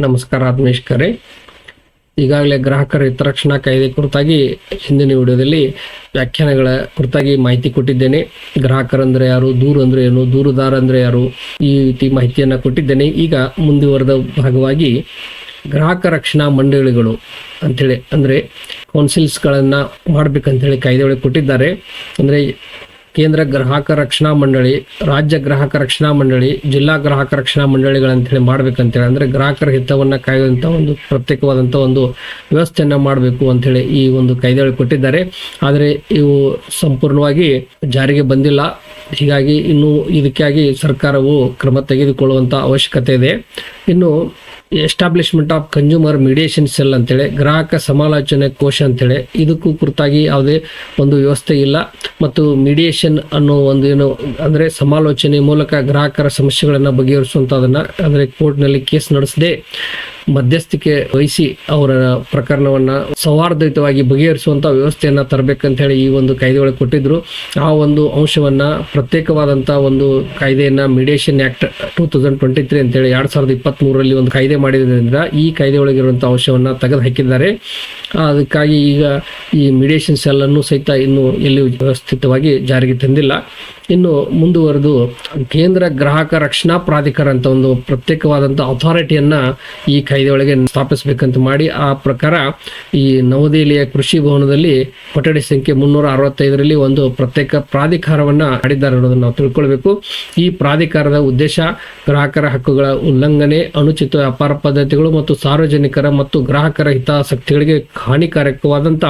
ನಮಸ್ಕಾರ ಆತ್ಮೇಶ್ಕರೇ ಈಗಾಗಲೇ ಗ್ರಾಹಕರ ಹಿತರಕ್ಷಣಾ ಕಾಯ್ದೆ ಕುರಿತಾಗಿ ಹಿಂದಿನ ವಿಡಿಯೋದಲ್ಲಿ ವ್ಯಾಖ್ಯಾನಗಳ ಕುರಿತಾಗಿ ಮಾಹಿತಿ ಕೊಟ್ಟಿದ್ದೇನೆ. ಗ್ರಾಹಕರಂದ್ರೆ ಯಾರು ದೂರು ಅಂದ್ರೆ ಏನು ದೂರುದಾರ ಅಂದ್ರೆ ಯಾರು, ಈ ರೀತಿ ಮಾಹಿತಿಯನ್ನು ಕೊಟ್ಟಿದ್ದೇನೆ. ಈಗ ಮುಂದುವರೆದ ಭಾಗವಾಗಿ ಗ್ರಾಹಕ ರಕ್ಷಣಾ ಮಂಡಳಿಗಳು ಅಂತೇಳಿ ಅಂದ್ರೆ ಕೌನ್ಸಿಲ್ಸ್ಗಳನ್ನು ಮಾಡ್ಬೇಕಂತೇಳಿ ಕಾಯ್ದೆ ಒಳಗೆ ಕೊಟ್ಟಿದ್ದಾರೆ. ಅಂದ್ರೆ ಕೇಂದ್ರ ಗ್ರಾಹಕ ರಕ್ಷಣಾ ಮಂಡಳಿ, ರಾಜ್ಯ ಗ್ರಾಹಕ ರಕ್ಷಣಾ ಮಂಡಳಿ, ಜಿಲ್ಲಾ ಗ್ರಾಹಕ ರಕ್ಷಣಾ ಮಂಡಳಿಗಳಂತೇಳಿ ಮಾಡ್ಬೇಕಂತೇಳಿ, ಅಂದರೆ ಗ್ರಾಹಕರ ಹಿತವನ್ನ ಕಾಯ್ದಂಥ ಒಂದು ಪ್ರತ್ಯೇಕವಾದಂಥ ಒಂದು ವ್ಯವಸ್ಥೆಯನ್ನು ಮಾಡಬೇಕು ಅಂತೇಳಿ ಈ ಒಂದು ಕಾಯ್ದೆ ಒಳಗೆ ಕೊಟ್ಟಿದ್ದಾರೆ. ಆದರೆ ಇವು ಸಂಪೂರ್ಣವಾಗಿ ಜಾರಿಗೆ ಬಂದಿಲ್ಲ. ಹೀಗಾಗಿ ಇನ್ನು ಇದಕ್ಕಾಗಿ ಸರ್ಕಾರವು ಕ್ರಮ ತೆಗೆದುಕೊಳ್ಳುವಂತ ಅವಶ್ಯಕತೆ ಇದೆ. ಇನ್ನು establishment of consumer mediation cell ಅಂತೇಳಿ, ಗ್ರಾಹಕ ಸಮಾಲೋಚನೆ ಕೋಶ ಅಂತೇಳಿ, ಇದಕ್ಕೂ ಕುರಿತಾಗಿ ಯಾವುದೇ ಒಂದು ವ್ಯವಸ್ಥೆ ಇಲ್ಲ. ಮತ್ತು ಮೀಡಿಯೇಷನ್ ಅನ್ನೋ ಒಂದು ಏನು, ಅಂದರೆ ಸಮಾಲೋಚನೆ ಮೂಲಕ ಗ್ರಾಹಕರ ಸಮಸ್ಯೆಗಳನ್ನು ಬಗೆಹರಿಸುವಂಥದ್ದನ್ನು ಅಂದರೆ ಕೋರ್ಟ್ನಲ್ಲಿ ಕೇಸ್ ನಡೆಸದೆ. ಮಧ್ಯಸ್ಥಿಕೆ ವಹಿಸಿ ಅವರ ಪ್ರಕರಣವನ್ನ ಸೌಹಾರ್ದಯುತವಾಗಿ ಬಗೆಹರಿಸುವಂತ ವ್ಯವಸ್ಥೆಯನ್ನ ತರಬೇಕಂತ ಹೇಳಿ ಈ ಒಂದು ಕಾಯ್ದೆ ಒಳಗೆ ಕೊಟ್ಟಿದ್ರು. ಆ ಒಂದು ಅಂಶವನ್ನ ಪ್ರತ್ಯೇಕವಾದಂತ ಒಂದು ಕಾಯ್ದೆಯನ್ನ mediation act two thousand twenty three ಅಂತೇಳಿ ಎರಡ್ ಸಾವಿರದ ಇಪ್ಪತ್ತ್ ಮೂರರಲ್ಲಿ ಒಂದು ಕಾಯ್ದೆ ಮಾಡಿದ್ರಿಂದ ಈ ಕಾಯ್ದೆ ಒಳಗಿರುವಂತಹ ಅಂಶವನ್ನ ತೆಗೆದು ಹಾಕಿದ್ದಾರೆ. ಅದಕ್ಕಾಗಿ ಈಗ ಈ ಮೀಡಿಯೇಷನ್ ಸೆಲ್ ಅನ್ನು ಸಹಿತ ಇನ್ನು ಎಲ್ಲಿ ವ್ಯವಸ್ಥಿತವಾಗಿ ಜಾರಿಗೆ ತಂದಿಲ್ಲ. ಇನ್ನು ಮುಂದುವರೆದು ಕೇಂದ್ರ ಗ್ರಾಹಕ ರಕ್ಷಣಾ ಪ್ರಾಧಿಕಾರ ಅಂತ ಒಂದು ಪ್ರತ್ಯೇಕವಾದಂಥ ಅಥಾರಿಟಿಯನ್ನ ಈ ಕಾಯ್ದೆ ಒಳಗೆ ಸ್ಥಾಪಿಸಬೇಕಂತ ಮಾಡಿ, ಆ ಪ್ರಕಾರ ಈ ನವದೆಹಲಿಯ ಕೃಷಿ ಭವನದಲ್ಲಿ ಕೊಠಡಿ ಸಂಖ್ಯೆ ಮುನ್ನೂರ ಅರವತ್ತೈದರಲ್ಲಿ ಒಂದು ಪ್ರತ್ಯೇಕ ಪ್ರಾಧಿಕಾರವನ್ನ ಮಾಡಿದ್ದಾರೆ ಅನ್ನೋದನ್ನು ನಾವು ತಿಳ್ಕೊಳ್ಬೇಕು. ಈ ಪ್ರಾಧಿಕಾರದ ಉದ್ದೇಶ ಗ್ರಾಹಕರ ಹಕ್ಕುಗಳ ಉಲ್ಲಂಘನೆ, ಅನುಚಿತ ವ್ಯಾಪಾರ ಪದ್ಧತಿಗಳು ಮತ್ತು ಸಾರ್ವಜನಿಕರ ಮತ್ತು ಗ್ರಾಹಕರ ಹಿತಾಸಕ್ತಿಗಳಿಗೆ ಹಾನಿಕಾರಕವಾದಂಥ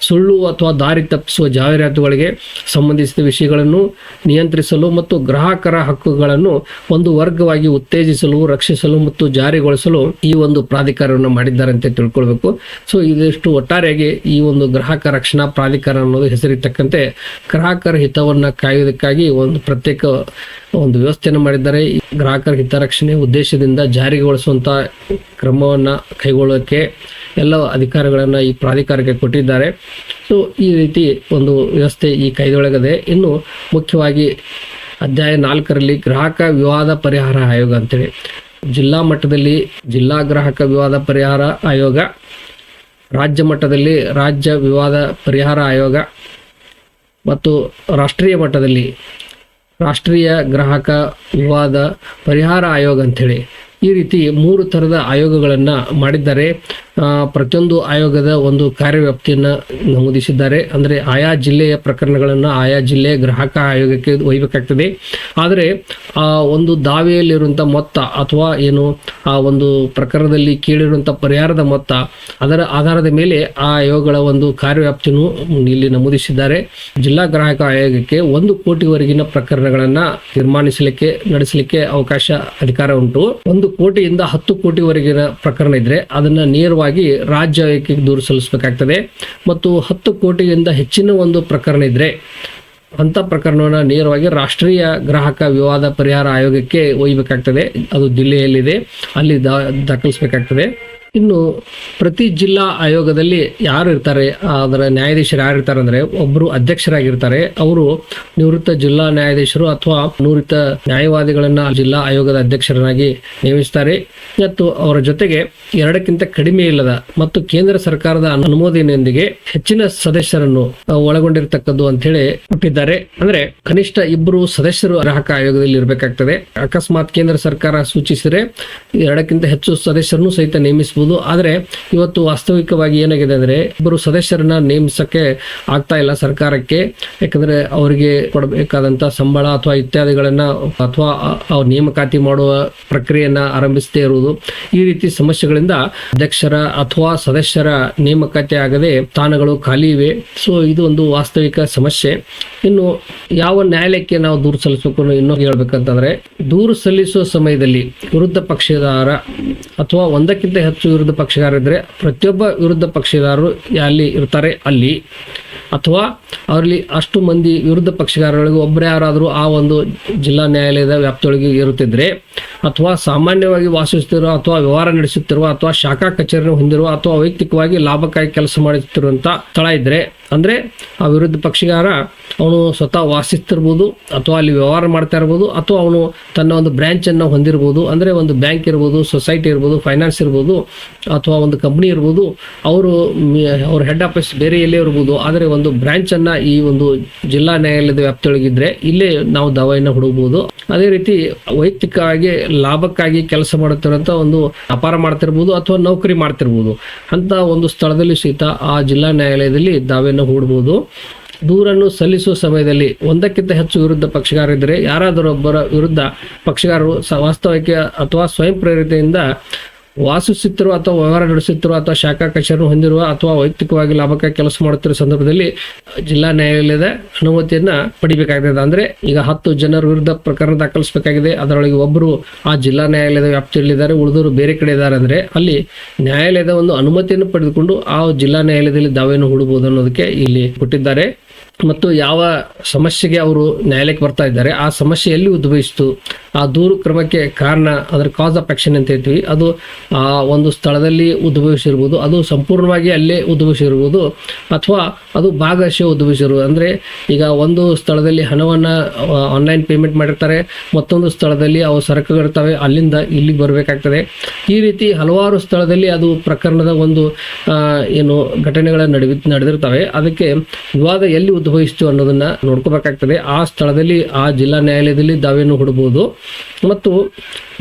ಸುಳ್ಳು ಅಥವಾ ದಾರಿ ತಪ್ಪಿಸುವ ಜಾಹೀರಾತುಗಳಿಗೆ ಸಂಬಂಧಿಸಿದ ವಿಷಯಗಳನ್ನು ನಿಯಂತ್ರಿಸಲು ಮತ್ತು ಗ್ರಾಹಕರ ಹಕ್ಕುಗಳನ್ನು ಒಂದು ವರ್ಗವಾಗಿ ಉತ್ತೇಜಿಸಲು, ರಕ್ಷಿಸಲು ಮತ್ತು ಜಾರಿಗೊಳಿಸಲು ಈ ಒಂದು ಪ್ರಾಧಿಕಾರವನ್ನು ಮಾಡಿದ್ದಾರೆ ಅಂತ ತಿಳ್ಕೊಳ್ಬೇಕು. ಸೊ ಇದಿಷ್ಟು ಒಟ್ಟಾರೆಯಾಗಿ ಈ ಒಂದು ಗ್ರಾಹಕ ರಕ್ಷಣಾ ಪ್ರಾಧಿಕಾರ ಅನ್ನೋದು ಹೆಸರಿರ್ತಕ್ಕಂತೆ ಗ್ರಾಹಕರ ಹಿತವನ್ನು ಕಾಯುವುದಕ್ಕಾಗಿ ಒಂದು ಪ್ರತ್ಯೇಕ ಒಂದು ವ್ಯವಸ್ಥೆಯನ್ನು ಮಾಡಿದ್ದಾರೆ. ಗ್ರಾಹಕರ ಹಿತರಕ್ಷಣೆ ಉದ್ದೇಶದಿಂದ ಜಾರಿಗೊಳಿಸುವಂತ ಕ್ರಮವನ್ನು ಕೈಗೊಳ್ಳೋಕೆ ಎಲ್ಲ ಅಧಿಕಾರಗಳನ್ನು ಈ ಪ್ರಾಧಿಕಾರಕ್ಕೆ ಕೊಟ್ಟಿದ್ದಾರೆ. ಸೊ ಈ ರೀತಿ ಒಂದು ವ್ಯವಸ್ಥೆ ಈ ಕೈದೊಳಗದೆ. ಇನ್ನು ಮುಖ್ಯವಾಗಿ ಅಧ್ಯಾಯ ನಾಲ್ಕರಲ್ಲಿ ಗ್ರಾಹಕ ವಿವಾದ ಪರಿಹಾರ ಆಯೋಗ ಅಂತೇಳಿ. ಜಿಲ್ಲಾ ಮಟ್ಟದಲ್ಲಿ ಜಿಲ್ಲಾ ಗ್ರಾಹಕ ವಿವಾದ ಪರಿಹಾರ ಆಯೋಗ, ರಾಜ್ಯ ಮಟ್ಟದಲ್ಲಿ ರಾಜ್ಯ ವಿವಾದ ಪರಿಹಾರ ಆಯೋಗ ಮತ್ತು ರಾಷ್ಟ್ರೀಯ ಮಟ್ಟದಲ್ಲಿ ರಾಷ್ಟ್ರೀಯ ಗ್ರಾಹಕ ವಿವಾದ ಪರಿಹಾರ ಆಯೋಗ ಅಂಥೇಳಿ. ಈ ರೀತಿ ಮೂರು ಥರದ ಆಯೋಗಗಳನ್ನು ಮಾಡಿದ್ದಾರೆ. ಪ್ರತಿಯೊಂದು ಆಯೋಗದ ಒಂದು ಕಾರ್ಯವ್ಯಾಪ್ತಿಯನ್ನು ನಮೂದಿಸಿದ್ದಾರೆ. ಅಂದರೆ ಆಯಾ ಜಿಲ್ಲೆಯ ಪ್ರಕರಣಗಳನ್ನು ಆಯಾ ಜಿಲ್ಲೆಯ ಗ್ರಾಹಕ ಆಯೋಗಕ್ಕೆ ಒಯ್ಯಬೇಕಾಗ್ತದೆ ಆದರೆ, ಆ, ಒಂದು ದಾವೆಯಲ್ಲಿರುವಂಥ ಮೊತ್ತ ಅಥವಾ ಏನು, ಆ, ಒಂದು ಪ್ರಕರಣದಲ್ಲಿ ಕೇಳಿರುವಂಥ ಪರಿಹಾರದ ಮೊತ್ತ, ಅದರ ಆಧಾರದ ಮೇಲೆ ಆ ಆಯೋಗಗಳ ಒಂದು ಕಾರ್ಯವ್ಯಾಪ್ತಿಯನ್ನು ಇಲ್ಲಿ ನಮೂದಿಸಿದ್ದಾರೆ. ಜಿಲ್ಲಾ ಗ್ರಾಹಕ ಆಯೋಗಕ್ಕೆ ಒಂದು ಕೋಟಿವರೆಗಿನ ಪ್ರಕರಣಗಳನ್ನು ತೀರ್ಮಾನಿಸಲಿಕ್ಕೆ ನಡೆಸಲಿಕ್ಕೆ ಅವಕಾಶ, ಅಧಿಕಾರ ಉಂಟು. ಒಂದು ಕೋಟಿಯಿಂದ ಹತ್ತು ಕೋಟಿವರೆಗಿನ ಪ್ರಕರಣ ಇದ್ರೆ ಅದನ್ನ ನೇರವಾಗಿ ರಾಜ್ಯ ಆಯೋಗಕ್ಕೆ ದೂರು ಸಲ್ಲಿಸಬೇಕಾಗ್ತದೆ. ಮತ್ತು ಹತ್ತು ಕೋಟಿಯಿಂದ ಹೆಚ್ಚಿನ ಒಂದು ಪ್ರಕರಣ ಇದ್ರೆ ಅಂತ ಪ್ರಕರಣವನ್ನು ನೇರವಾಗಿ ರಾಷ್ಟ್ರೀಯ ಗ್ರಾಹಕ ವಿವಾದ ಪರಿಹಾರ ಆಯೋಗಕ್ಕೆ ಒಯ್ಯಬೇಕಾಗ್ತದೆ ಅದು ದಿಲ್ಲಿಯಲ್ಲಿದೆ. ಅಲ್ಲಿ ದಾಖಲಿಸಬೇಕಾಗ್ತದೆ. ಇನ್ನು ಪ್ರತಿ ಜಿಲ್ಲಾ ಆಯೋಗದಲ್ಲಿ ಯಾರು ಇರ್ತಾರೆ ಅದರ ನ್ಯಾಯಾಧೀಶರು ಯಾರು ಇರ್ತಾರೆ ಅಂದ್ರೆ ಒಬ್ಬರು ಅಧ್ಯಕ್ಷರಾಗಿರ್ತಾರೆ. ಅವರು ನಿವೃತ್ತ ಜಿಲ್ಲಾ ನ್ಯಾಯಾಧೀಶರು ಅಥವಾ ನಿವೃತ್ತ ನ್ಯಾಯವಾದಿಗಳನ್ನ ಜಿಲ್ಲಾ ಆಯೋಗದ ಅಧ್ಯಕ್ಷರನ್ನಾಗಿ ನೇಮಿಸ್ತಾರೆ. ಮತ್ತು ಅವರ ಜೊತೆಗೆ ಎರಡಕ್ಕಿಂತ ಕಡಿಮೆ ಇಲ್ಲದ ಮತ್ತು ಕೇಂದ್ರ ಸರ್ಕಾರದ ಅನುಮೋದನೆಯೊಂದಿಗೆ ಹೆಚ್ಚಿನ ಸದಸ್ಯರನ್ನು ಒಳಗೊಂಡಿರತಕ್ಕದ್ದು ಅಂತ ಹೇಳಿ ಕೊಟ್ಟಿದ್ದಾರೆ ಅಂದ್ರೆ ಕನಿಷ್ಠ ಇಬ್ಬರು ಸದಸ್ಯರು ಗ್ರಾಹಕ ಆಯೋಗದಲ್ಲಿ ಇರಬೇಕಾಗ್ತದೆ. ಅಕಸ್ಮಾತ್ ಕೇಂದ್ರ ಸರ್ಕಾರ ಸೂಚಿಸಿದರೆ ಎರಡಕ್ಕಿಂತ ಹೆಚ್ಚು ಸದಸ್ಯರನ್ನು ಸಹಿತ ನೇಮಿಸಬಹುದು. ಆದರೆ ಇವತ್ತು ವಾಸ್ತವಿಕವಾಗಿ ಏನಾಗಿದೆ ಅಂದರೆ ಇಬ್ಬರು ಸದಸ್ಯರನ್ನ ನೇಮಿಸಕ್ಕೆ ಆಗ್ತಾ ಇಲ್ಲ ಸರ್ಕಾರಕ್ಕೆ. ಯಾಕಂದ್ರೆ ಅವರಿಗೆ ಕೊಡಬೇಕಾದಂಥ ಸಂಬಳ ಅಥವಾ ಇತ್ಯಾದಿಗಳನ್ನು ಅಥವಾ ನೇಮಕಾತಿ ಮಾಡುವ ಪ್ರಕ್ರಿಯೆಯನ್ನು ಆರಂಭಿಸದೇ ಇರುವುದು. ಈ ರೀತಿ ಸಮಸ್ಯೆಗಳಿಂದ ಅಧ್ಯಕ್ಷರ ಅಥವಾ ಸದಸ್ಯರ ನೇಮಕಾತಿ ಆಗದೆ ಸ್ಥಾನಗಳು ಖಾಲಿ ಇವೆ. ಸೊ ಇದು ಒಂದು ವಾಸ್ತವಿಕ ಸಮಸ್ಯೆ. ಇನ್ನು ಯಾವ ನ್ಯಾಯಾಲಯಕ್ಕೆ ನಾವು ದೂರು ಸಲ್ಲಿಸಬೇಕು ಅನ್ನೋ ಇನ್ನೂ ಹೇಳ್ಬೇಕಂತಂದ್ರೆ, ದೂರು ಸಲ್ಲಿಸುವ ಸಮಯದಲ್ಲಿ ವಿರುದ್ಧ ಪಕ್ಷದಾರ ಅಥವಾ ಒಂದಕ್ಕಿಂತ ಹೆಚ್ಚು ವಿರುದ್ಧ ಪಕ್ಷಗಾರ ಇದ್ರೆ ಪ್ರತಿಯೊಬ್ಬ ವಿರುದ್ಧ ಪಕ್ಷಗಾರರು ಅಲ್ಲಿ ಇರ್ತಾರೆ ಅಲ್ಲಿ. ಅಥವಾ ಅವರಲ್ಲಿ ಅಷ್ಟು ಮಂದಿ ವಿರುದ್ಧ ಪಕ್ಷಗಾರರೊಳಗೆ ಒಬ್ಬರೇ ಯಾರಾದರೂ ಆ ಒಂದು ಜಿಲ್ಲಾ ನ್ಯಾಯಾಲಯದ ವ್ಯಾಪ್ತಿಯೊಳಗೆ ಇರುತ್ತಿದ್ದರೆ ಅಥವಾ ಸಾಮಾನ್ಯವಾಗಿ ವಾಸಿಸುತ್ತಿರುವ ಅಥವಾ ವ್ಯವಹಾರ ನಡೆಸುತ್ತಿರುವ ಅಥವಾ ಶಾಖಾ ಕಚೇರಿಯನ್ನು ಹೊಂದಿರುವ ಅಥವಾ ವೈಯಕ್ತಿಕವಾಗಿ ಲಾಭಕ್ಕಾಗಿ ಕೆಲಸ ಮಾಡುತ್ತಿರುವಂಥ ಸ್ಥಳ ಇದ್ದರೆ ಅಂದರೆ ಆ ವಿರುದ್ಧ ಪಕ್ಷಗಾರ ಅವನು ಸ್ವತಃ ವಾಸಿಸ್ತಿರ್ಬೋದು, ಅಥವಾ ಅಲ್ಲಿ ವ್ಯವಹಾರ ಮಾಡ್ತಾ ಇರ್ಬೋದು, ಅಥವಾ ಅವನು ತನ್ನ ಒಂದು ಬ್ರ್ಯಾಂಚನ್ನು ಹೊಂದಿರ್ಬೋದು, ಅಂದರೆ ಒಂದು ಬ್ಯಾಂಕ್ ಇರ್ಬೋದು, ಸೊಸೈಟಿ ಇರ್ಬೋದು, ಫೈನಾನ್ಸ್ ಇರ್ಬೋದು, ಅಥವಾ ಒಂದು ಕಂಪ್ನಿ ಇರ್ಬೋದು, ಅವರು ಅವ್ರ ಹೆಡ್ ಆಫೀಸ್ ಬೇರೆ ಎಲ್ಲೇ ಇರ್ಬೋದು, ಆದರೆ ಒಂದು ಬ್ರಾಂಚನ್ನು ಈ ಒಂದು ಜಿಲ್ಲಾ ನ್ಯಾಯಾಲಯದ ವ್ಯಾಪ್ತಿಯೊಳಗಿದ್ರೆ ಇಲ್ಲೇ ನಾವು ದಾವೆಯನ್ನು ಹುಡುಕಬಹುದು ಅದೇ ರೀತಿ ವೈಯಕ್ತಿಕವಾಗಿ ಲಾಭಕ್ಕಾಗಿ ಕೆಲಸ ಮಾಡುತ್ತಿರುವಂಥ ಒಂದು ಅಪಾರ ಮಾಡ್ತಿರ್ಬೋದು ಅಥವಾ ನೌಕರಿ ಮಾಡ್ತಿರ್ಬೋದು. ಅಂತ ಒಂದು ಸ್ಥಳದಲ್ಲಿ ಸಹಿತ ಆ ಜಿಲ್ಲಾ ನ್ಯಾಯಾಲಯದಲ್ಲಿ ದಾವೆಯನ್ನು ಹೂಡಬಹುದು ದೂರನ್ನು ಸಲ್ಲಿಸುವ ಸಮಯದಲ್ಲಿ ಒಂದಕ್ಕಿಂತ ಹೆಚ್ಚು ವಿರುದ್ಧ ಪಕ್ಷಗಾರರಿದ್ದರೆ ಯಾರಾದರೊಬ್ಬರ ವಿರುದ್ಧ ಪಕ್ಷಗಾರರು ವಾಸ್ತವಕ್ಕೆ ಅಥವಾ ಸ್ವಯಂ ಪ್ರೇರಿತೆಯಿಂದ ವಾಸಿಸುತ್ತಿರುವ ಅಥವಾ ವ್ಯವಹಾರ ನಡೆಸುತ್ತಿರುವ ಅಥವಾ ಶಾಖಾ ಕಚೇರಿ ಹೊಂದಿರುವ ಅಥವಾ ವೈಯಕ್ತಿಕವಾಗಿ ಲಾಭಕ್ಕಾಗಿ ಕೆಲಸ ಮಾಡುತ್ತಿರುವ ಸಂದರ್ಭದಲ್ಲಿ ಜಿಲ್ಲಾ ನ್ಯಾಯಾಲಯದ ಅನುಮತಿಯನ್ನ ಪಡಿಬೇಕಾಗ್ತದೆ ಅಂದ್ರೆ ಈಗ ಹತ್ತು ಜನರ ವಿರುದ್ಧ ಪ್ರಕರಣ ದಾಖಲಿಸಬೇಕಾಗಿದೆ. ಅದರೊಳಗೆ ಒಬ್ಬರು ಆ ಜಿಲ್ಲಾ ನ್ಯಾಯಾಲಯದ ವ್ಯಾಪ್ತಿಯಲ್ಲಿದ್ದಾರೆ. ಉಳಿದವರು ಬೇರೆ ಕಡೆ ಇದ್ದಾರೆ. ಅಂದ್ರೆ ಅಲ್ಲಿ ನ್ಯಾಯಾಲಯದ ಒಂದು ಅನುಮತಿಯನ್ನು ಪಡೆದುಕೊಂಡು ಆ ಜಿಲ್ಲಾ ನ್ಯಾಯಾಲಯದಲ್ಲಿ ದಾವೆಯನ್ನು ಹೂಡಬಹುದು ಅನ್ನೋದಕ್ಕೆ ಇಲ್ಲಿ ಕೊಟ್ಟಿದ್ದಾರೆ. ಮತ್ತು ಯಾವ ಸಮಸ್ಯೆಗೆ ಅವರು ನ್ಯಾಯಾಲಯಕ್ಕೆ ಬರ್ತಾ ಇದ್ದಾರೆ, ಆ ಸಮಸ್ಯೆ ಎಲ್ಲಿ ಉದ್ಭವಿಸಿತು, ಆ ದೂರು ಕ್ರಮಕ್ಕೆ ಕಾರಣ, ಅದರ ಕಾಸ್ ಆಫ್ ಆಕ್ಷನ್ ಅಂತ ಹೇಳ್ತೀವಿ. ಅದು, ಆ, ಒಂದು ಸ್ಥಳದಲ್ಲಿ ಉದ್ಭವಿಸಿರ್ಬೋದು, ಅದು ಸಂಪೂರ್ಣವಾಗಿ ಅಲ್ಲೇ ಉದ್ಭವಿಸಿರ್ಬೋದು, ಅಥವಾ ಅದು ಭಾಗಶಃ ಉದ್ಭವಿಸಿರ್ಬೋದು. ಅಂದರೆ ಈಗ ಒಂದು ಸ್ಥಳದಲ್ಲಿ ಹಣವನ್ನು ಆನ್ಲೈನ್ ಪೇಮೆಂಟ್ ಮಾಡಿರ್ತಾರೆ, ಮತ್ತೊಂದು ಸ್ಥಳದಲ್ಲಿ ಅವು ಸರಕುಗಳಿರ್ತವೆ ಅಲ್ಲಿಂದ ಇಲ್ಲಿಗೆ ಬರಬೇಕಾಗ್ತದೆ. ಈ ರೀತಿ ಹಲವಾರು ಸ್ಥಳದಲ್ಲಿ ಅದು ಪ್ರಕರಣದ ಒಂದು ಏನು ಘಟನೆಗಳ ನಡುವೆ ನಡೆದಿರ್ತವೆ. ಅದಕ್ಕೆ ವಿವಾದ ಎಲ್ಲಿ ಉದ್ಭವಿಸಿತು ಅನ್ನೋದನ್ನ ನೋಡ್ಕೋಬೇಕಾಗ್ತದೆ. ಆ ಸ್ಥಳದಲ್ಲಿ, ಆ ಜಿಲ್ಲಾ ನ್ಯಾಯಾಲಯದಲ್ಲಿ ದಾವೆಯನ್ನು ಹೂಡಬಹುದು ಮತ್ತು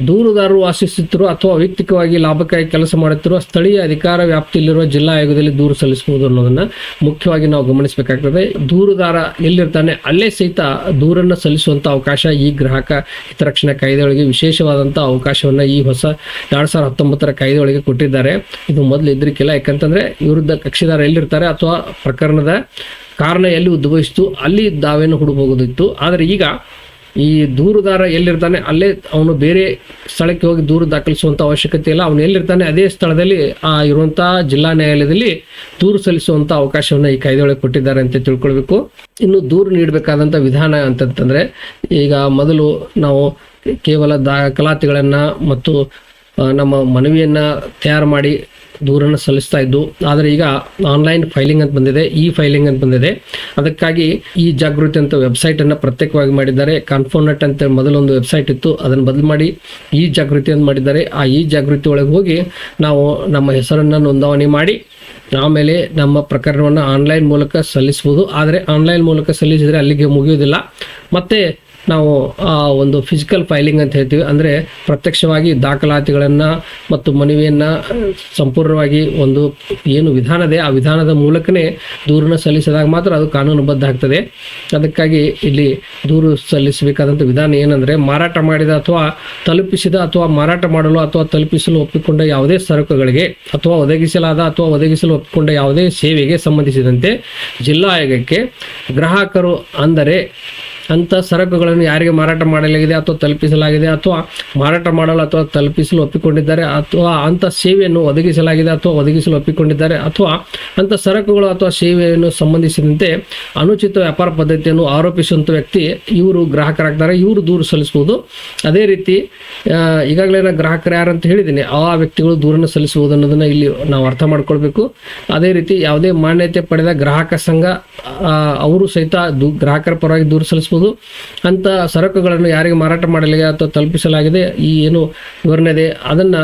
ದೂರುದಾರರು ವಾಸಿಸುತ್ತಿರೋ ಅಥವಾ ವೈಯಕ್ತಿಕವಾಗಿ ಲಾಭಕ್ಕಾಗಿ ಕೆಲಸ ಮಾಡುತ್ತಿರುವ ಸ್ಥಳೀಯ ಅಧಿಕಾರ ವ್ಯಾಪ್ತಿಯಲ್ಲಿರುವ ಜಿಲ್ಲಾ ಆಯೋಗದಲ್ಲಿ ದೂರು ಸಲ್ಲಿಸಬಹುದು ಅನ್ನೋದನ್ನ ಮುಖ್ಯವಾಗಿ ನಾವು ಗಮನಿಸಬೇಕಾಗ್ತದೆ. ದೂರುದಾರ ಎಲ್ಲಿರ್ತಾನೆ, ಅಲ್ಲೇ ಸಹಿತ ದೂರನ್ನು ಸಲ್ಲಿಸುವಂಥ ಅವಕಾಶ ಈ ಗ್ರಾಹಕ ಹಿತರಕ್ಷಣಾ ಕಾಯ್ದೆಯೊಳಗೆ ವಿಶೇಷವಾದಂಥ ಅವಕಾಶವನ್ನ ಈ ಹೊಸ ಎರಡು ಸಾವಿರದ ಹತ್ತೊಂಬತ್ತರ ಕಾಯ್ದೆಯೊಳಗೆ ಕೊಟ್ಟಿದ್ದಾರೆ. ಇದು ಮೊದಲು ಇದ್ರಿಕ್ಕಿಲ್ಲ ಯಾಕಂತಂದ್ರೆ, ವಿರುದ್ಧ ಕಕ್ಷಿದಾರ ಎಲ್ಲಿರ್ತಾರೆ ಅಥವಾ ಪ್ರಕರಣದ ಕಾರಣ ಎಲ್ಲಿ ಉದ್ಭವಿಸ್ತು. ಅಲ್ಲಿ ದಾವೆಯನ್ನು ಹುಡುಕಬಹುದಿತ್ತು. ಆದರೆ ಈಗ ಈ ದೂರುದಾರ ಎಲ್ಲಿರ್ತಾನೆ, ಅಲ್ಲೇ ಅವನು ಬೇರೆ ಸ್ಥಳಕ್ಕೆ ಹೋಗಿ ದೂರು ದಾಖಲಿಸುವಂತ ಅವಶ್ಯಕತೆ ಇಲ್ಲ. ಅವನು ಎಲ್ಲಿರ್ತಾನೆ, ಅದೇ ಸ್ಥಳದಲ್ಲಿ, ಆ ಇರುವಂಥ ಜಿಲ್ಲಾ ನ್ಯಾಯಾಲಯದಲ್ಲಿ ದೂರು ಸಲ್ಲಿಸುವಂಥ ಅವಕಾಶವನ್ನು ಈ ಕಾಯ್ದೆಯೊಳಗೆ ಕೊಟ್ಟಿದ್ದಾರೆ ಅಂತ ತಿಳ್ಕೊಳ್ಬೇಕು. ಇನ್ನು ದೂರು ನೀಡಬೇಕಾದಂತ ವಿಧಾನ ಅಂತಂತಂದರೆ, ಈಗ ಮೊದಲು ನಾವು ಕೇವಲ ದಾಖಲಾತಿಗಳನ್ನು ಮತ್ತು ನಮ್ಮ ಮನವಿಯನ್ನು ತಯಾರು ಮಾಡಿ ದೂರನ್ನು ಸಲ್ಲಿಸ್ತಾ ಇದ್ದು, ಆದರೆ ಈಗ ಆನ್ಲೈನ್ ಫೈಲಿಂಗ್ ಅಂತ ಬಂದಿದೆ, ಈ ಫೈಲಿಂಗ್ ಅಂತ ಬಂದಿದೆ. ಅದಕ್ಕಾಗಿ ಈ ಜಾಗೃತಿ ಅಂತ ವೆಬ್ಸೈಟ್ ಅನ್ನ ಪ್ರತ್ಯೇಕವಾಗಿ ಮಾಡಿದ್ದಾರೆ. ಕಾನ್ಫೋನೆಟ್ ಅಂತ ಮೊದಲೊಂದು ವೆಬ್ಸೈಟ್ ಇತ್ತು, ಅದನ್ನು ಬದಲು ಮಾಡಿ ಈ ಜಾಗೃತಿ ಅಂತ ಮಾಡಿದ್ದಾರೆ. ಆ ಈ ಜಾಗೃತಿ ಒಳಗೆ ಹೋಗಿ ನಾವು ನಮ್ಮ ಹೆಸರನ್ನು ನೋಂದಾವಣಿ ಮಾಡಿ, ಆಮೇಲೆ ನಮ್ಮ ಪ್ರಕರಣವನ್ನು ಆನ್ಲೈನ್ ಮೂಲಕ ಸಲ್ಲಿಸಬಹುದು ಆದರೆ ಆನ್ಲೈನ್ ಮೂಲಕ ಸಲ್ಲಿಸಿದರೆ ಅಲ್ಲಿಗೆ ಮುಗಿಯೋದಿಲ್ಲ. ಮತ್ತೆ ನಾವು, ಆ, ಒಂದು ಫಿಸಿಕಲ್ ಫೈಲಿಂಗ್ ಅಂತ ಹೇಳ್ತೀವಿ. ಅಂದರೆ ಪ್ರತ್ಯಕ್ಷವಾಗಿ ದಾಖಲಾತಿಗಳನ್ನು ಮತ್ತು ಮನವಿಯನ್ನು ಸಂಪೂರ್ಣವಾಗಿ ಒಂದು ಏನು ವಿಧಾನ ಇದೆ, ಆ ವಿಧಾನದ ಮೂಲಕನೇ ದೂರನ್ನು ಸಲ್ಲಿಸಿದಾಗ ಮಾತ್ರ ಅದು ಕಾನೂನುಬದ್ಧ ಆಗ್ತದೆ. ಅದಕ್ಕಾಗಿ ಇಲ್ಲಿ ದೂರು ಸಲ್ಲಿಸಬೇಕಾದಂಥ ವಿಧಾನ ಏನಂದರೆ, ಮಾರಾಟ ಮಾಡಿದ ಅಥವಾ ತಲುಪಿಸಿದ ಅಥವಾ ಮಾರಾಟ ಮಾಡಲು ಅಥವಾ ತಲುಪಿಸಲು ಒಪ್ಪಿಕೊಂಡ ಯಾವುದೇ ಸರಕುಗಳಿಗೆ ಅಥವಾ ಒದಗಿಸಲಾದ ಅಥವಾ ಒದಗಿಸಲು ಒಪ್ಪಿಕೊಂಡ ಯಾವುದೇ ಸೇವೆಗೆ ಸಂಬಂಧಿಸಿದಂತೆ ಜಿಲ್ಲಾ ಆಯೋಗಕ್ಕೆ ಗ್ರಾಹಕರು ಅಂದರೆ ಅಂತ ಸರಕುಗಳನ್ನು ಯಾರಿಗೆ ಮಾರಾಟ ಮಾಡಲಾಗಿದೆ ಅಥವಾ ತಲುಪಿಸಲಾಗಿದೆ ಅಥವಾ ಮಾರಾಟ ಮಾಡಲು ಅಥವಾ ತಲುಪಿಸಲು ಒಪ್ಪಿಕೊಂಡಿದ್ದಾರೆ ಅಥವಾ ಅಂತ ಸೇವೆಯನ್ನು ಒದಗಿಸಲಾಗಿದೆ ಅಥವಾ ಒದಗಿಸಲು ಒಪ್ಪಿಕೊಂಡಿದ್ದಾರೆ ಅಥವಾ ಅಂತ ಸರಕುಗಳು ಅಥವಾ ಸೇವೆಯನ್ನು ಸಂಬಂಧಿಸಿದಂತೆ ಅನುಚಿತ ವ್ಯಾಪಾರ ಪದ್ಧತಿಯನ್ನು ಆರೋಪಿಸುವಂಥ ವ್ಯಕ್ತಿ ಇವರು ಗ್ರಾಹಕರಾಗ್ತಾರೆ, ಇವರು ದೂರು ಸಲ್ಲಿಸಬಹುದು. ಅದೇ ರೀತಿ ಈಗಾಗಲೇ ನಾನು ಗ್ರಾಹಕರು ಯಾರಂತ ಹೇಳಿದ್ದೀನಿ. ಆ ವ್ಯಕ್ತಿಗಳು ದೂರನ್ನು ಸಲ್ಲಿಸಬಹುದು ಅನ್ನೋದನ್ನ ಇಲ್ಲಿ ನಾವು ಅರ್ಥ ಮಾಡ್ಕೊಳ್ಬೇಕು. ಅದೇ ರೀತಿ ಯಾವುದೇ ಮಾನ್ಯತೆ ಪಡೆದ ಗ್ರಾಹಕ ಸಂಘ ಅವರು ಸಹಿತ ಗ್ರಾಹಕರ ಪರವಾಗಿ ದೂರು ಸಲ್ಲಿಸಬಹುದು. ಅಂತ ಸರಕುಗಳನ್ನು ಯಾರಿಗೆ ಮಾರಾಟ ಮಾಡಲಾಗಿದೆ ಅಥವಾ ತಲುಪಿಸಲಾಗಿದೆ, ಈ ಏನು ವಿವರಣೆ ಇದೆ, ಅದನ್ನು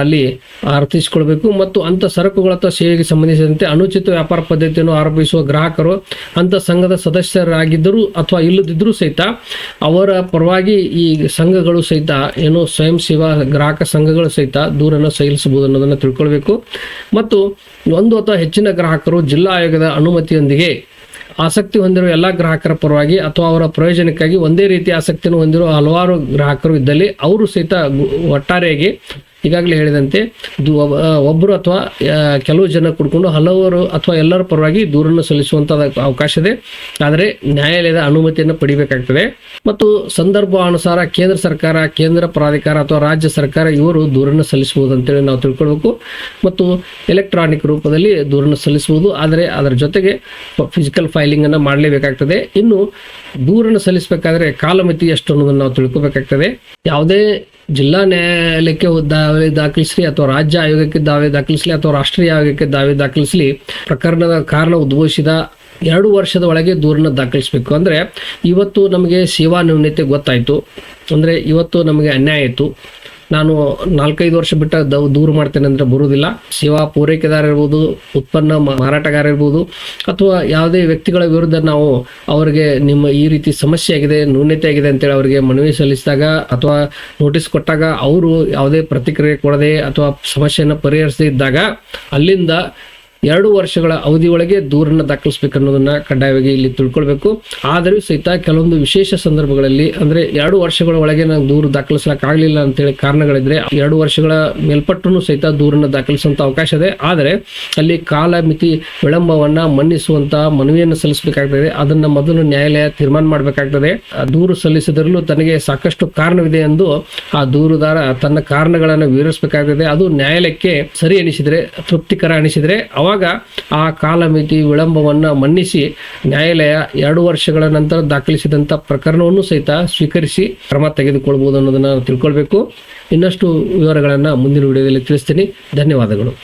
ಅಲ್ಲಿ ಅರ್ಥೈಸಿಕೊಳ್ಬೇಕು. ಮತ್ತು ಅಂಥ ಸರಕುಗಳ ಅಥವಾ ಸೇವೆಗೆ ಸಂಬಂಧಿಸಿದಂತೆ ಅನುಚಿತ ವ್ಯಾಪಾರ ಪದ್ಧತಿಯನ್ನು ಆರೋಪಿಸುವ ಗ್ರಾಹಕರು, ಅಂಥ ಸಂಘದ ಸದಸ್ಯರಾಗಿದ್ದರೂ ಅಥವಾ ಇಲ್ಲದಿದ್ದರೂ ಸಹಿತ ಅವರ ಪರವಾಗಿ ಈ ಸಂಘಗಳು ಸಹಿತ, ಏನು ಸ್ವಯಂ ಸೇವಾ ಗ್ರಾಹಕ ಸಂಘಗಳು ಸಹಿತ ದೂರನ್ನು ಸಲ್ಲಿಸಬಹುದು ಅನ್ನೋದನ್ನು ತಿಳ್ಕೊಳ್ಬೇಕು. ಮತ್ತು ಒಂದು ಅಥವಾ ಹೆಚ್ಚಿನ ಗ್ರಾಹಕರು ಜಿಲ್ಲಾ ಆಯೋಗದ ಅನುಮತಿಯೊಂದಿಗೆ ಆಸಕ್ತಿ ಹೊಂದಿರುವ ಎಲ್ಲ ಗ್ರಾಹಕರ ಪರವಾಗಿ ಅಥವಾ ಅವರ ಪ್ರಯೋಜನಕ್ಕಾಗಿ ಒಂದೇ ರೀತಿ ಆಸಕ್ತಿಯನ್ನು ಹೊಂದಿರುವ ಹಲವಾರು ಗ್ರಾಹಕರು ಇದ್ದಲ್ಲಿ, ಅವರು ಸಹಿತ ಒಟ್ಟಾರೆಯಾಗಿ ಈಗಾಗಲೇ ಹೇಳಿದಂತೆ ಒಬ್ಬರು ಅಥವಾ ಕೆಲವು ಜನ ಕುಡ್ಕೊಂಡು ಹಲವರು ಅಥವಾ ಎಲ್ಲರ ಪರವಾಗಿ ದೂರನ್ನು ಸಲ್ಲಿಸುವಂತಹ ಅವಕಾಶ ಇದೆ. ಆದರೆ ನ್ಯಾಯಾಲಯದ ಅನುಮತಿಯನ್ನು ಪಡಿಬೇಕಾಗ್ತದೆ. ಮತ್ತು ಸಂದರ್ಭಾನುಸಾರ ಕೇಂದ್ರ ಸರ್ಕಾರ, ಕೇಂದ್ರ ಪ್ರಾಧಿಕಾರ ಅಥವಾ ರಾಜ್ಯ ಸರ್ಕಾರ ಇವರು ದೂರನ್ನು ಸಲ್ಲಿಸಬಹುದು ಅಂತೇಳಿ ನಾವು ತಿಳ್ಕೊಳ್ಬೇಕು. ಮತ್ತು ಎಲೆಕ್ಟ್ರಾನಿಕ್ ರೂಪದಲ್ಲಿ ದೂರನ್ನು ಸಲ್ಲಿಸಬಹುದು ಆದರೆ ಅದರ ಜೊತೆಗೆ ಫಿಸಿಕಲ್ ಫೈಲಿಂಗ್ ಅನ್ನು ಮಾಡಲೇಬೇಕಾಗ್ತದೆ. ಇನ್ನು ದೂರನ್ನು ಸಲ್ಲಿಸಬೇಕಾದ್ರೆ ಕಾಲಮಿತಿ ಎಷ್ಟು ಅನ್ನೋದನ್ನು ನಾವು ತಿಳ್ಕೊಬೇಕಾಗ್ತದೆ. ಯಾವುದೇ ಜಿಲ್ಲಾ ನ್ಯಾಯಾಲಯಕ್ಕೆ ದಾವೆ ದಾಖಲಿಸಲಿ ಅಥವಾ ರಾಜ್ಯ ಆಯೋಗಕ್ಕೆ ದಾವೆ ದಾಖಲಿಸಲಿ ಅಥವಾ ರಾಷ್ಟ್ರೀಯ ಆಯೋಗಕ್ಕೆ ದಾವೆ ದಾಖಲಿಸಲಿ ಪ್ರಕರಣದ ಕಾರಣ ಉದ್ಭವಿಸಿದ ಎರಡು ವರ್ಷದ ಒಳಗೆ ದೂರನ್ನ ದಾಖಲಿಸಬೇಕು. ಅಂದರೆ ಇವತ್ತು ನಮಗೆ ಸೇವಾ ನ್ಯೂನ್ಯತೆ ಗೊತ್ತಾಯಿತು. ಅಂದರೆ ಇವತ್ತು ನಮಗೆ ಅನ್ಯಾಯ ಆಯಿತು. ನಾನು ನಾಲ್ಕೈದು ವರ್ಷ ಬಿಟ್ಟ ದೂರ ಮಾಡ್ತೇನೆ ಅಂದರೆ ಬರುವುದಿಲ್ಲ. ಸೇವಾ ಪೂರೈಕೆದಾರ ಇರ್ಬೋದು, ಉತ್ಪನ್ನ ಮಾರಾಟಗಾರ ಇರ್ಬೋದು, ಅಥವಾ ಯಾವುದೇ ವ್ಯಕ್ತಿಗಳ ವಿರುದ್ಧ ನಾವು ಅವರಿಗೆ ನಿಮ್ಮ ಈ ರೀತಿ ಸಮಸ್ಯೆ ಆಗಿದೆ ನ್ಯೂನ್ಯತೆ ಆಗಿದೆ ಅಂತೇಳಿ ಅವರಿಗೆ ಮನವಿ ಸಲ್ಲಿಸಿದಾಗ ಅಥವಾ ನೋಟಿಸ್ ಕೊಟ್ಟಾಗ ಅವರು ಯಾವುದೇ ಪ್ರತಿಕ್ರಿಯೆ ಕೊಡದೆ ಅಥವಾ ಸಮಸ್ಯೆಯನ್ನು ಪರಿಹರಿಸದೇ ಇದ್ದಾಗ ಅಲ್ಲಿಂದ ಎರಡು ವರ್ಷಗಳ ಅವಧಿಯೊಳಗೆ ದೂರನ್ನು ದಾಖಲಿಸಬೇಕು ಅನ್ನೋದನ್ನ ಕಡ್ಡಾಯವಾಗಿ ಇಲ್ಲಿ ತಿಳ್ಕೊಳ್ಬೇಕು. ಆದರೂ ಸಹಿತ ಕೆಲವೊಂದು ವಿಶೇಷ ಸಂದರ್ಭಗಳಲ್ಲಿ, ಅಂದ್ರೆ ಎರಡು ವರ್ಷಗಳ ಒಳಗೆ ನಾವು ದೂರು ಅಂತ ಅಂತೇಳಿ ಕಾರಣಗಳಿದ್ರೆ, ಎರಡು ವರ್ಷಗಳ ಮೇಲ್ಪಟ್ಟೂ ಸಹಿತ ದೂರನ್ನು ದಾಖಲಿಸುವಂತ ಅವಕಾಶ ಇದೆ. ಆದರೆ ಅಲ್ಲಿ ಕಾಲ ಮಿತಿ ವಿಳಂಬವನ್ನ ಮನ್ನಿಸುವಂತ ಮನವಿಯನ್ನು ಸಲ್ಲಿಸಬೇಕಾಗ್ತದೆ. ಅದನ್ನ ಮೊದಲು ನ್ಯಾಯಾಲಯ ತೀರ್ಮಾನ ಮಾಡಬೇಕಾಗ್ತದೆ. ದೂರು ಸಲ್ಲಿಸಿದರಲ್ಲೂ ತನಗೆ ಸಾಕಷ್ಟು ಕಾರಣವಿದೆ ಎಂದು ಆ ದೂರುದಾರ ತನ್ನ ಕಾರಣಗಳನ್ನು ವಿವರಿಸಬೇಕಾಗ್ತದೆ. ಅದು ನ್ಯಾಯಾಲಯಕ್ಕೆ ಸರಿ ಅನಿಸಿದರೆ ತೃಪ್ತಿಕರ ಅನಿಸಿದರೆ, ಅವಾಗ ಆ ಕಾಲಮಿತಿ ವಿಳಂಬವನ್ನು ಮನ್ನಿಸಿ ನ್ಯಾಯಾಲಯ ಎರಡು ವರ್ಷಗಳ ನಂತರ ದಾಖಲಿಸಿದಂಥ ಪ್ರಕರಣವನ್ನು ಸಹಿತ ಸ್ವೀಕರಿಸಿ ಕ್ರಮ ತೆಗೆದುಕೊಳ್ಬೋದು ಅನ್ನೋದನ್ನು ತಿಳ್ಕೊಳ್ಬೇಕು. ಇನ್ನಷ್ಟು ವಿವರಗಳನ್ನು ಮುಂದಿನ ವಿಡಿಯೋದಲ್ಲಿ ತಿಳಿಸ್ತೀನಿ. ಧನ್ಯವಾದಗಳು.